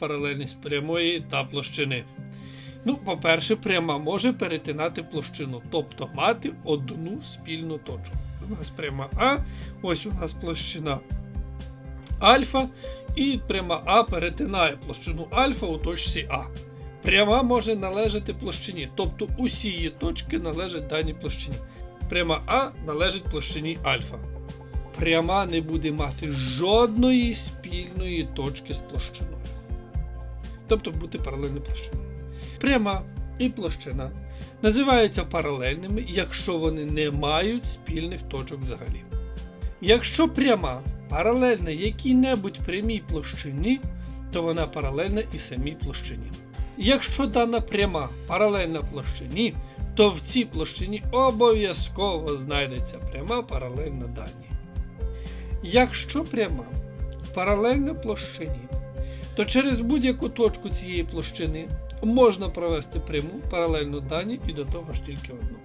паралельність прямої та площини? Ну, по-перше, пряма може перетинати площину, тобто мати одну спільну точку. У нас пряма А, ось у нас площина альфа, і пряма А перетинає площину альфа у точці А. Пряма може належати площині, тобто усі її точки належать даній площині. Пряма А належить площині альфа. Пряма не буде мати жодної спільної точки з площиною. Тобто бути паралельною площиною. Пряма і площина називаються паралельними, якщо вони не мають спільних точок взагалі. Якщо пряма паралельна якій-небудь прямій площині, то вона паралельна і самій площині. Якщо дана пряма паралельна площині, то в цій площині обов'язково знайдеться пряма паралельна даній. Якщо пряма паралельна площині, то через будь-яку точку цієї площини можна провести пряму паралельно дані і до того ж тільки одну.